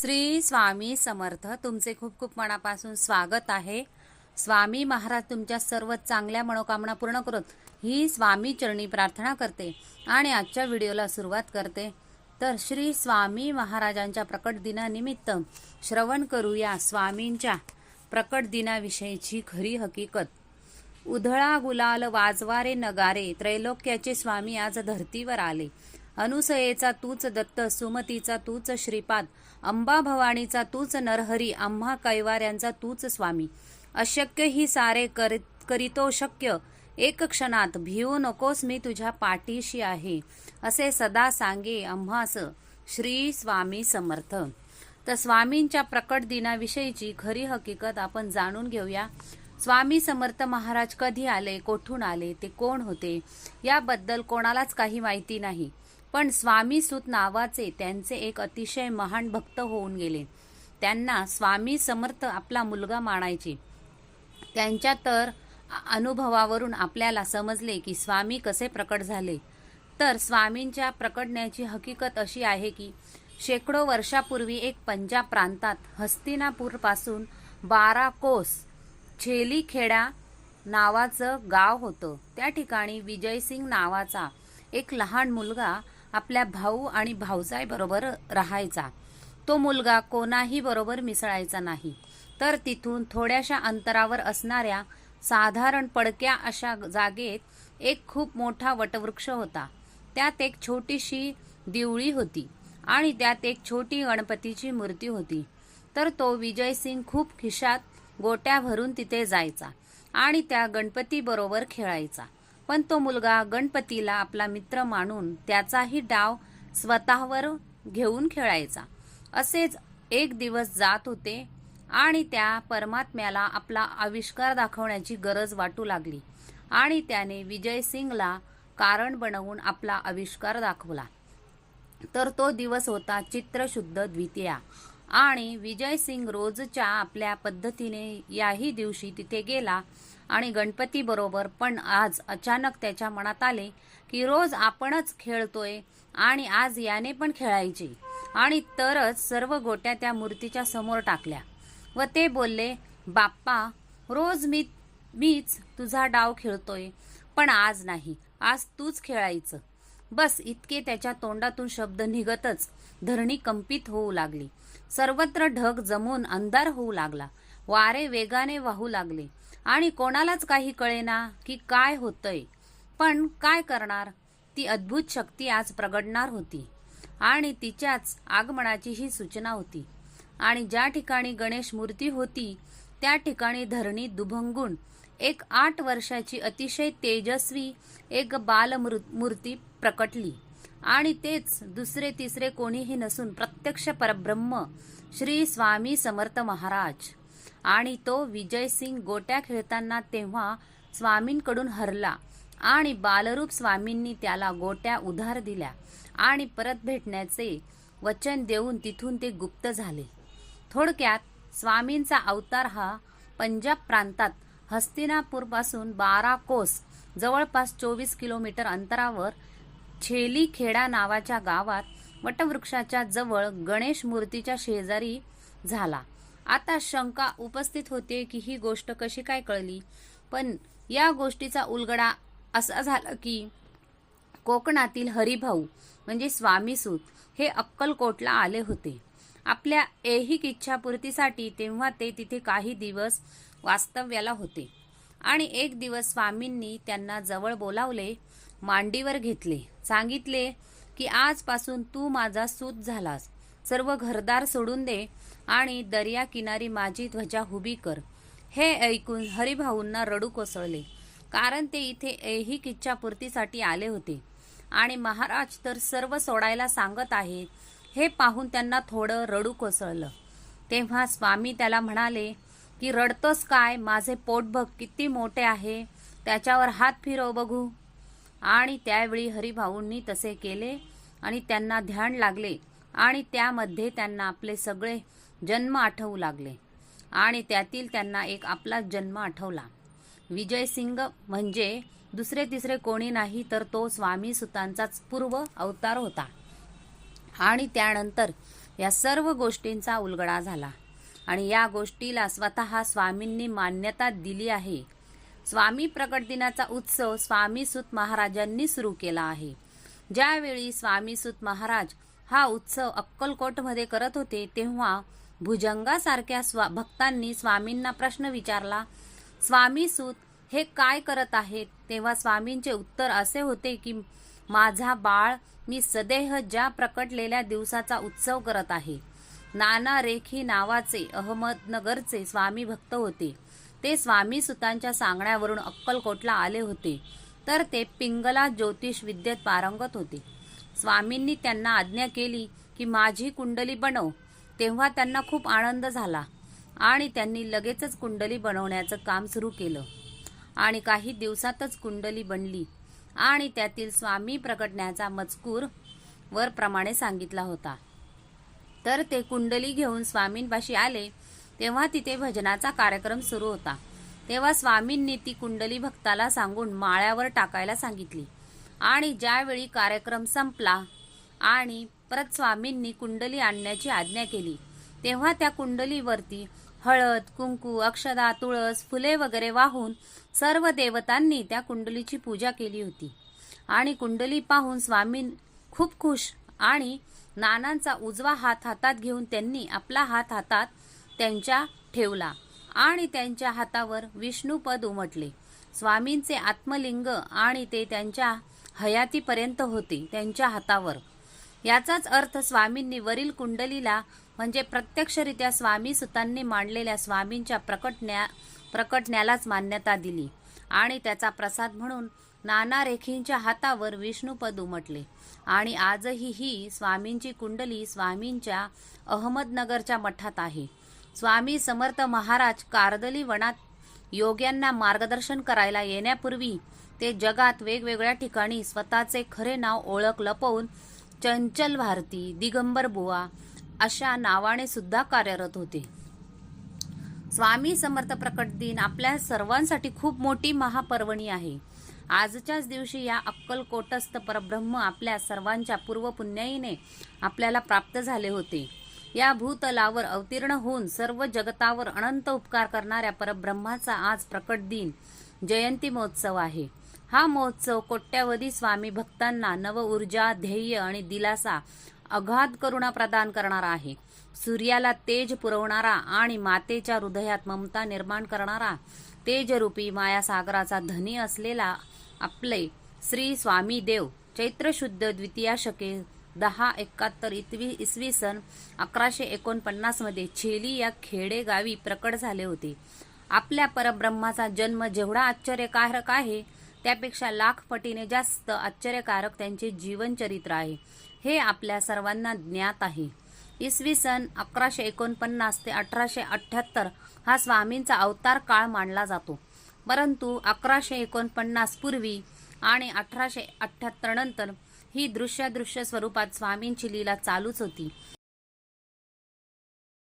श्री स्वामी समर्थ. तुमचे खूप खूप मनापासून स्वागत आहे. स्वामी महाराज तुमच्या सर्व चांगल्या मनोकामना पूर्ण करत ही स्वामी चरणी प्रार्थना करते आणि आजच्या व्हिडिओला सुरुवात करते. तर श्री स्वामी महाराजांच्या प्रकट दिनानिमित्त श्रवण करूया स्वामींच्या प्रकट दिनाविषयीची खरी हकीकत. उधळा गुलाल वाजवारे नगारे त्रैलोक्याचे स्वामी आज धर्तीवर आले. अनुसयेचा तूच दत्त सुमतीचा तूच श्रीपाद अंबा भवानीचा तूच नरहरी आम्हा कैवाऱ्यांचा तूच स्वामी. अशक्य ही सारे कर करीतो शक्य. एक क्षणात भिवू नकोस मी तुझ्या पाठीशी आहे. असे सदा सांगे आम्हास श्री स्वामी समर्थ. तर स्वामींच्या प्रकट दिनाविषयीची खरी हकीकत आपण जाणून घेऊया. स्वामी समर्थ महाराज कधी आले कोठून आले ते कोण होते? याबद्दल कोणालाच काही माहिती नाही. पण स्वामी सुत नावाचे त्यांचे एक अतिशय महान भक्त होऊन गेले. त्यांना स्वामी समर्थ आपला मुलगा मानायचे. त्यांच्या तर अनुभवावरून आपल्याला समजले की स्वामी कसे प्रकट झाले. तर स्वामींच्या प्रकटण्याची हकीकत अशी आहे की शेकडो वर्षापूर्वी एक पंजाब प्रांतात हस्तिनापूरपासून बारा कोस छेलीखेडा नावाचं गाव होतं. त्या ठिकाणी विजयसिंग नावाचा एक लहान मुलगा आपल्या भाऊ आणि भाऊजाई बरोबर राहायचा. तो मुलगा कोणाही बरोबर मिसळायचा नाही. तर तिथून थोड्याशा अंतरावर असणाऱ्या साधारण पडक्या अशा जागेत एक खूप मोठा वटवृक्ष होता. त्यात एक छोटीशी दिवळी होती आणि त्यात एक छोटी गणपतीची मूर्ती होती. तर तो विजयसिंग खूप खिशात गोट्या भरून तिथे जायचा आणि त्या गणपतीबरोबर खेळायचा. पण तो मुलगा गणपतीला आपला मित्र मानून त्याचाही डाव स्वतःवर घेऊन खेळायचा. असेच एक दिवस जात होते आणि त्या परमात्म्याला आपला आविष्कार दाखवण्याची गरज वाटू लागली आणि त्याने विजयसिंगला कारण बनवून आपला आविष्कार दाखवला. तर तो दिवस होता चित्रशुद्ध द्वितीया आणि विजयसिंग रोजच्या आपल्या पद्धतीने याही दिवशी तिथे गेला आणि गणपती बरोबर. पण आज अचानक त्याच्या मनात आले की रोज आपणच खेळतोय आणि आज याने पण खेळायचे. आणि तरच सर्व गोट्या त्या मूर्तीच्या समोर टाकल्या. व ते बोलले बाप्पा रोज मी मीच तुझा डाव खेळतोय पण आज नाही. आज तूच खेळायचं. बस इतके त्याच्या तोंडातून शब्द निघतच धरणी कंपित होऊ लागली. सर्वत्र ढग जमून अंधार होऊ लागला. वारे वेगाने वाहू लागले. आणि कोणालाच काही कळेना की काय होतंय. पण काय करणार? ती अद्भुत शक्ती आज प्रगडणार होती. आणि तिच्याच आगमनाची ही सूचना होती. आणि ज्या ठिकाणी गणेश मूर्ती होती त्या ठिकाणी धरणी दुभंगून एक आठ वर्षाची अतिशय तेजस्वी एक बालमूर्ती प्रकटली. आणि तेच दुसरे तिसरे कोणीही नसून प्रत्यक्ष परब्रह्म श्री स्वामी समर्थ महाराज. आणि तो विजयसिंग गोट्या खेळताना तेव्हा स्वामींकडून हरला आणि बालरूप स्वामींनी त्याला गोट्या उधार दिल्या आणि परत भेटण्याचे वचन देऊन तिथून ते गुप्त झाले. थोडक्यात स्वामींचा अवतार हा पंजाब प्रांतात हस्तिनापूरपासून बारा कोस जवळपास चोवीस किलोमीटर अंतरावर छेलीखेडा नावाच्या गावात वटवृक्षाच्या जवळ गणेश मूर्तीच्या शेजारी झाला. आता शंका उपस्थित होते की ही गोष्ट कशी काय कळली. पण या गोष्टीचा उलगडा असा झाला की कोकणातील हरिभाऊ म्हणजे स्वामीसूत हे अक्कलकोटला आले होते. आपल्या ऐहिक इच्छापूर्तीसाठी तेव्हा ते तिथे काही दिवस वास्तव्याला होते आणि एक दिवस स्वामींनी त्यांना जवळ बोलावले मांडीवर घेतले सांगितले की आजपासून तू माझा सूत झालास. सर्व घरदार सोडून दे आणि दर्या किनारी माझी ध्वजा उभी कर. हे ऐकून हरिभाऊंना रडू कोसळले. कारण ते इथे ऐहिक इच्छापूर्तीसाठी आले होते. आणि महाराज तर सर्व सोडायला सांगत आहेत. हे पाहून त्यांना थोडं रडू कोसळलं. तेव्हा स्वामी त्याला म्हणाले की रडतोस काय? माझे पोट बघ किती मोठे आहे. त्याच्यावर हात फिरव बघू. आणि त्यावेळी हरिभाऊंनी तसे केले आणि त्यांना ध्यान लागले. आणि त्यामध्ये त्यांना आपले सगळे जन्म आठवू लागले. आणि त्यातील त्यांना एक आपला जन्म आठवला. विजयसिंग म्हणजे दुसरे तिसरे कोणी नाही तर तो स्वामी सुतांचाच पूर्व अवतार होता. आणि त्यानंतर या सर्व गोष्टींचा उलगडा झाला. आणि या गोष्टीला स्वतः स्वामींनी मान्यता दिली आहे. स्वामी प्रकट दिनाचा उत्सव स्वामी सुत महाराजांनी सुरू केला आहे. ज्यावेळी स्वामी सुत महाराज हा उत्सव अक्कलकोटमध्ये करत होते तेव्हा भुजंगासारख्या स्वा भक्तांनी स्वामींना प्रश्न विचारला स्वामी सूत हे काय करत आहेत? तेव्हा स्वामींचे उत्तर असे होते की माझा बाळ मी सदेह ज्या प्रकटलेल्या दिवसाचा उत्सव करत आहे. नाना रेखी नावाचे अहमदनगरचे स्वामी भक्त होते. ते स्वामी सुतांच्या सांगण्यावरून अक्कलकोटला आले होते. तर ते पिंगला ज्योतिष विद्येत पारंगत होते. स्वामींनी त्यांना आज्ञा केली की माझी कुंडली बनव. तेव्हा त्यांना खूप आनंद झाला आणि त्यांनी लगेचच कुंडली बनवण्याचं काम सुरू केलं. आणि काही दिवसातच कुंडली बनली आणि त्यातील स्वामी प्रकटण्याचा मजकूर वरप्रमाणे सांगितला होता. तर ते कुंडली घेऊन स्वामींपाशी आले. तेव्हा तिथे भजनाचा कार्यक्रम सुरू होता. तेव्हा स्वामींनी ती कुंडली भक्ताला सांगून माळ्यावर टाकायला सांगितली. आणि ज्यावेळी कार्यक्रम संपला आणि परत स्वामींनी कुंडली आणण्याची आज्ञा केली तेव्हा त्या कुंडलीवरती हळद कुंकू अक्षदा तुळस फुले वगैरे वाहून सर्व देवतांनी त्या कुंडलीची पूजा केली होती. आणि कुंडली पाहून स्वामी खूप खुश आणि नानांचा उजवा हात हातात घेऊन त्यांनी आपला हात हातात त्यांच्या ठेवला आणि त्यांच्या हातावर विष्णुपद उमटले. स्वामींचे आत्मलिंग आणि ते त्यांच्या हयातीपर्यंत होते त्यांच्या हातावर. याचाच अर्थ स्वामींनी वरील कुंडलीला म्हणजे प्रत्यक्षरित्या स्वामी सुतांनी मांडलेल्या स्वामींच्या प्रकटण्या प्रकटण्यालाच मान्यता दिली आणि त्याचा प्रसाद म्हणून नाना रेखींच्या हातावर विष्णुपद उमटले. आणि आजही ही स्वामींची कुंडली स्वामींच्या अहमदनगरच्या मठात आहे. स्वामी समर्थ महाराज कार्दली वनात योग्यांना मार्गदर्शन करायला येण्यापूर्वी ते जगात वेगवेगळ्या ठिकाणी स्वतःचे खरे नाव ओळख लपवून चंचल भारती दिगंबर बुवा अशा नावाने सुद्धा कार्यरत होते. स्वामी समर्थ प्रकट दिन आपल्या सर्वांसाठी खूप मोठी महापर्वणी आहे. आजच्याच दिवशी या अक्कलकोटस्थ परब्रह्म आपल्या सर्वांच्या पूर्वपुण्याईने आपल्याला प्राप्त झाले होते. या भूतलावर अवतीर्ण होऊन सर्व जगतावर अनंत उपकार करणाऱ्या परब्रह्माचा आज प्रकट दिन जयंती महोत्सव आहे. हा महोत्सव कोट्यावधी स्वामी भक्तांना नव ऊर्जा ध्येय आणि दिलासा अगाध करुणा प्रदान करणारा आहे. सूर्याला तेज पुरवणारा आणि मातेच्या हृदयात ममता निर्माण करणारा तेजरूपी मायासागराचा धनी असलेला आपले श्री स्वामी देव चैत्र शुद्ध द्वितीया शके दहा एकाहत्तर इतवी इसवी सन अकराशे एकोणपन्नासमध्ये छेली या खेडेगावी प्रकट झाले होते. आपल्या परब्रह्माचा जन्म जेवढा आश्चर्यकारक आहे त्यापेक्षा लाख पटीने जास्त आश्चर्यकारक त्यांचे जीवनचरित्र आहे. हे आपल्या सर्वांना ज्ञात आहे. इसवी सन अकराशे एकोणपन्नास ते अठराशे अठ्ठ्याहत्तर हा स्वामींचा अवतार काळ मानला जातो. परंतु अकराशे एकोणपन्नास पूर्वी आणि अठराशे अठ्ठ्याहत्तर नंतर ही दृश्य दृश्य स्वरूपात स्वामींची लीला चालूच होती.